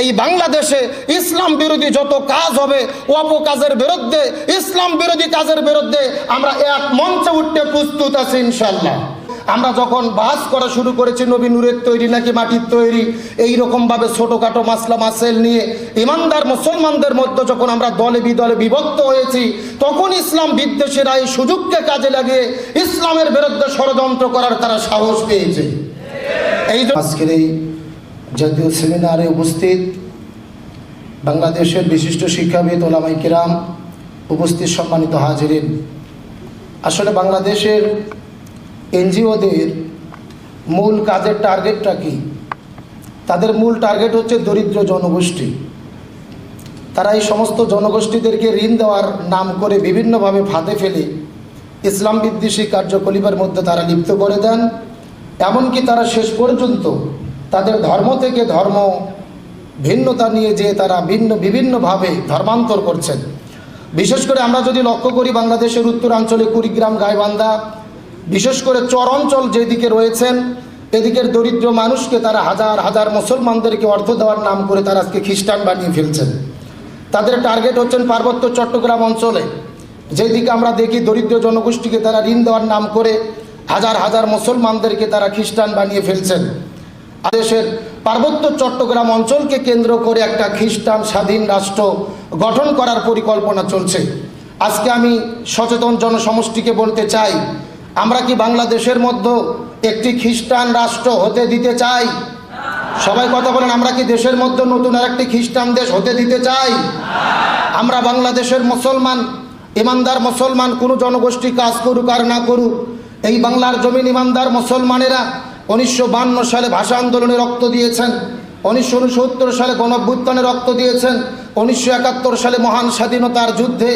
এই বাংলাদেশে ইসলাম বিরোধী যত কাজ হবে, অপকাজের বিরুদ্ধে, ইসলাম বিরোধী কাজের বিরুদ্ধে আমরা এক মঞ্চে উঠতে প্রস্তুত আছি ইনশাল্লাহ আমরা যখন বাস করা শুরু করেছি, নবী নূরের তৈরি নাকি মাটির তৈরি এই রকমভাবে ছোটোখাটো মাসলা মাসেল নিয়ে ইমানদার মুসলমানদের মধ্যে যখন আমরা দলে বিদলে বিভক্ত হয়েছি, তখন ইসলাম বিদ্বেষীরা এই সুযোগকে কাজে লাগিয়ে ইসলামের বিরুদ্ধে ষড়যন্ত্র করার তারা সাহস পেয়েছে। এই আজকের এই জাতীয় সেমিনারে উপস্থিত বাংলাদেশের বিশিষ্ট শিক্ষাবিদ, ওলামাই কিরাম উপস্থিত সম্মানিত হাজিরিন। আসলে বাংলাদেশের এনজিওদের মূল কাজের টার্গেটটা কি? তাদের মূল টার্গেট হচ্ছে দরিদ্র জনগোষ্ঠী। তারা এই সমস্ত জনগোষ্ঠীদেরকে ঋণ দেওয়ার নাম করে বিভিন্নভাবে ফাঁদে ফেলে ইসলাম বিদ্বেষী কার্যকলাপের মধ্যে তারা লিপ্ত করে দেন। এমনকি তারা শেষ পর্যন্ত তাদের ধর্ম থেকে ধর্ম, ভিন্নতা নিয়ে যে তারা ভিন্ন, বিভিন্নভাবে ধর্মান্তর করছেন। বিশেষ করে আমরা যদি লক্ষ্য করি বাংলাদেশের উত্তরাঞ্চলে কুড়িগ্রাম, গাইবান্ধা, বিশেষ করে চর অঞ্চল যেদিকে রয়েছেন, এদিকের দরিদ্র মানুষকে তারা হাজার হাজার মুসলমানদেরকে অর্থ দেওয়ার নাম করে তারা আজকে খ্রিস্টান বানিয়ে ফেলছেন। তাদের টার্গেট হচ্ছেন পার্বত্য চট্টগ্রাম অঞ্চলে। যেদিকে আমরা দেখি দরিদ্র জনগোষ্ঠীকে তারা ঋণ দেওয়ার নাম করে হাজার হাজার মুসলমানদেরকে তারা খ্রিস্টান বানিয়ে ফেলছেন। দেশের পার্বত্য চট্টগ্রাম অঞ্চলকে কেন্দ্র করে একটা খ্রিস্টান স্বাধীন রাষ্ট্র গঠন করার পরিকল্পনা চলছে। আজকে আমি সচেতন জনসমষ্টিকে বলতে চাই, আমরা কি বাংলাদেশের মধ্যে একটি খ্রিস্টান রাষ্ট্র হতে দিতে চাই? সবাই কথা বলেন, আমরা কি দেশের মধ্যে নতুন আর একটি খ্রিস্টান দেশ হতে দিতে চাই? আমরা বাংলাদেশের মুসলমান, ইমানদার মুসলমান, কোনো জনগোষ্ঠী কাজ করুক আর না করুক, এই বাংলার জমিন ইমানদার মুসলমানেরা উনিশশো সালে ভাষা আন্দোলনে রক্ত দিয়েছেন। উনিশশো উনসত্তর সালে গণভ্যুত্থানে রক্ত দিয়েছেন। উনিশশো একাত্তর সালে মহান স্বাধীনতার যুদ্ধে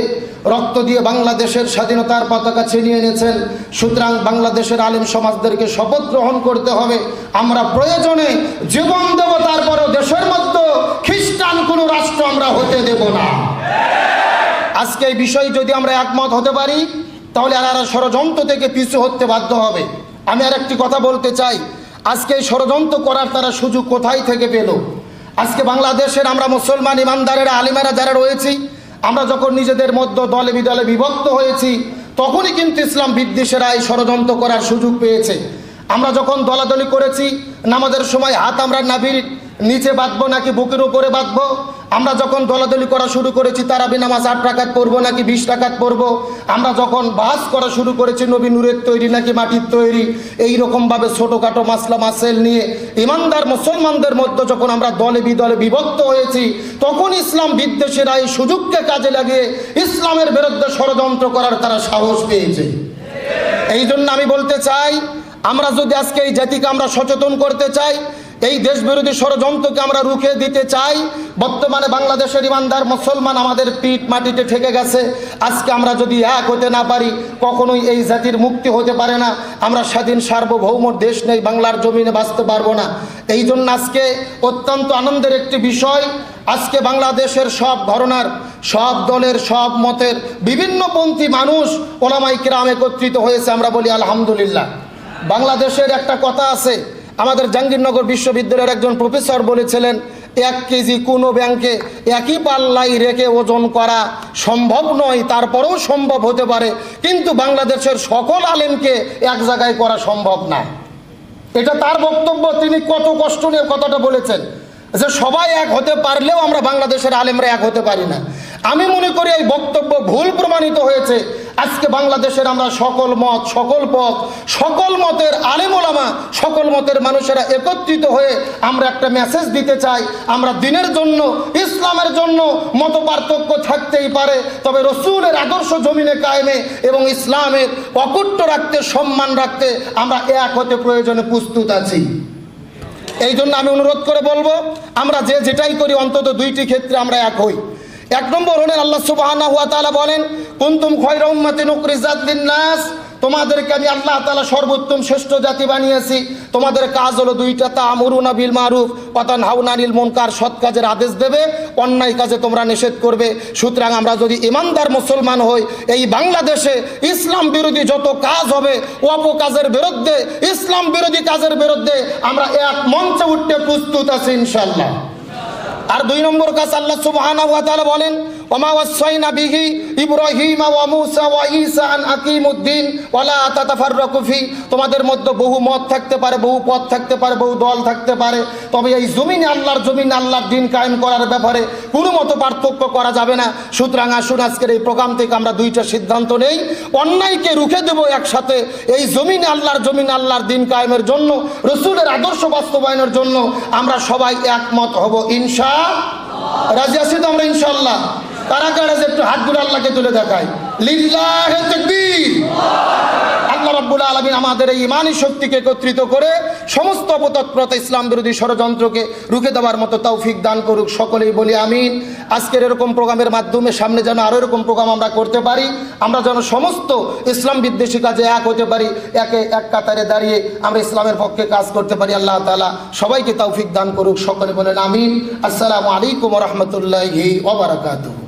রক্ত দিয়ে বাংলাদেশের স্বাধীনতার পতাকা ছিনিয়ে এনেছেন। সুতরাং বাংলাদেশের আলেম সমাজদেরকে শপথ গ্রহণ করতে হবে। আমরা প্রয়োজনে জীবন দেব, তারপরেও দেশের মধ্যে খ্রিস্টান কোনো রাষ্ট্র আমরা হতে দেব না। আজকে এই বিষয়ে যদি আমরা একমত হতে পারি, তাহলে আর ষড়যন্ত্র থেকে পিছু হতে বাধ্য হবে। আমি আর একটি কথা বলতে চাই। আজকে এই ষড়যন্ত্র করার তারা সুযোগ কোথায় থেকে পেল? আজকে বাংলাদেশের আমরা মুসলমান ইমানদারেরা, আলিমেরা যারা রয়েছি, আমরা যখন নিজেদের মধ্যে দলে বিদলে বিভক্ত হয়েছি, তখনই কিন্তু ইসলাম বিদ্বেষেরা এই ষড়যন্ত্র করার সুযোগ পেয়েছে। আমরা যখন দলাদলি করেছি, নামাজের সময় হাত আমরা নাভির নিচে বাঁধবো নাকি বুকের উপরে বাঁধবো আমরা যখন দলাদলি করা শুরু করেছি, তারাবি নামাজ আট টাকাত পড়ব নাকি বিশ টাকাত পড়ব? আমরা যখন বাস করা শুরু করেছি, নবী নূরের তৈরি নাকি মাটির তৈরি এই রকমভাবে ছোটোখাটো মাসলা মাসেল নিয়ে ইমানদার মুসলমানদের মধ্যে যখন আমরা দলে বিদলে বিভক্ত হয়েছি, তখন ইসলাম বিদ্বেষীরা এই সুযোগকে কাজে লাগিয়ে ইসলামের বিরুদ্ধে ষড়যন্ত্র করার তারা সাহস পেয়েছে। এই জন্য আমি বলতে চাই, আমরা যদি আজকে এই জাতিকে আমরা সচেতন করতে চাই এই দেশ বিরোধী ষড়যন্ত্রকে আমরা রুখে দিতে চাই। বর্তমানে বাংলাদেশের ইমানদার মুসলমান আমাদের পিঠ মাটিতে ঠেকে গেছে। আজকে আমরা যদি এক হতে না পারি, কখনোই এই জাতির মুক্তি হতে পারে না। আমরা স্বাধীন সার্বভৌম দেশ নেই, বাংলার জমিনে বাঁচতে পারব না। এই জন্য আজকে অত্যন্ত আনন্দের একটি বিষয়, আজকে বাংলাদেশের সব ঘরনার, সব দলের, সব মতের বিভিন্নপন্থী মানুষ ওলামাই কিরাম একত্রিত হয়েছে, আমরা বলি আলহামদুলিল্লাহ। বাংলাদেশের একটা কথা আছে আমাদের জাহাঙ্গীরনগর বিশ্ববিদ্যালয়ের একজন প্রফেসর বলেছিলেন, এক কেজি কোনো ব্যাংকে একই পাল্লাই রেখে ওজন করা সম্ভব নয়, তারপরেও সম্ভব হতে পারে। কিন্তু বাংলাদেশের সকল আলেমকে এক জায়গায় করা সম্ভব না। এটা তার বক্তব্য, তিনি কত কষ্ট নিয়ে কথাটা বলেছেন যে সবাই এক হতে পারলেও আমরা বাংলাদেশের আলেমরা এক হতে পারি না। আমি মনে করি এই বক্তব্য ভুল প্রমাণিত হয়েছে। আজকে বাংলাদেশের আমরা সকল মত, সকল পথ, সকল মতের আলেম ওলামা, সকল মতের মানুষেরা একত্রিত হয়ে আমরা একটা মেসেজ দিতে চাই। আমরা দিনের জন্য, ইসলামের জন্য মত পার্থক্য থাকতেই পারে, তবে রসুলের আদর্শ জমিনে কায়েমে এবং ইসলামের অকুট্ট রাখতে, সম্মান রাখতে আমরা এক হতে প্রয়োজনে প্রস্তুত আছি। এই জন্য আমি অনুরোধ করে বলব, আমরা যে যেটাই করি, অন্তত দুইটি ক্ষেত্রে আমরা এক হই। এক নম্বর হলেন আল্লাহ সুবাহানা হুয়া বলেন কুনতুম খয়রা উম্মাতিন উখরিজাত লিন-নাস। তোমাদেরকে আমি আল্লাহ তাআলা সর্বোত্তম শ্রেষ্ঠ জাতি বানিয়েছি। তোমাদের কাজ হলো দুইটা তা আমরুনা বিল মারুফ পাতান হাউনানিল মুনকার। সৎ কাজের আদেশ দেবে, অন্যায় কাজে তোমরা নিষেধ করবে। সুতরাং আমরা যদি ইমানদার মুসলমান হই, এই বাংলাদেশে ইসলাম বিরোধী যত কাজ হবে অপকাজের বিরুদ্ধে, ইসলাম বিরোধী কাজের বিরুদ্ধে আমরা এক মঞ্চে উঠতে প্রস্তুত আছি ইনশাল্লাহ আর দুই নম্বর কাজ আল্লাহ তাআলা বলেন ওয়া আন ওয়ালা তোমাদের মধ্যে বহু মত থাকতে পারে, বহু পথ থাকতে পারে, বহু দল থাকতে পারে। তবে এই জমিনে আল্লাহর জমিনে আল্লাহর দিন কায়েম করার ব্যাপারে কোনো মতো পার্থক্য করা যাবে না। সুতরাং আসুন, আজকের এই প্রোগ্রাম থেকে আমরা দুইটা সিদ্ধান্ত নেই। অন্যায়কে রুখে দেব একসাথে এই জমিনে আল্লাহর জমিনে আল্লাহর দিন কায়েমের জন্য, রসুলের আদর্শ বাস্তবায়নের জন্য আমরা সবাই একমত হব, ইনশা রাজি আছি তো আমরা ইনশাল্লাহ কারা কারা যে একটু হাত ধরে আল্লাহকে তুলে দেখায়। লিল্লাহ আমাদের এই ইমানি শক্তিকে একত্রিত করে সমস্ত অপতৎপ্রত ইসলাম বিরোধী ষড়যন্ত্রকে রুখে দেওয়ার মতো তৌফিক দান করুক সকলেই বলি আমিন। আজকের এরকম প্রোগ্রামের মাধ্যমে সামনে যেন আরও এরকম প্রোগ্রাম আমরা করতে পারি, আমরা যেন সমস্ত ইসলাম বিদ্বেষী কাজে এক হতে পারি, একে এক কাতারে দাঁড়িয়ে আমরা ইসলামের পক্ষে কাজ করতে পারি, আল্লাহ তালা সবাইকে তৌফিক দান করুক, সকলে বলেন আমিন। আসসালামু আলাইকুম রহমতুল্লাহি ওবরাকাতুহ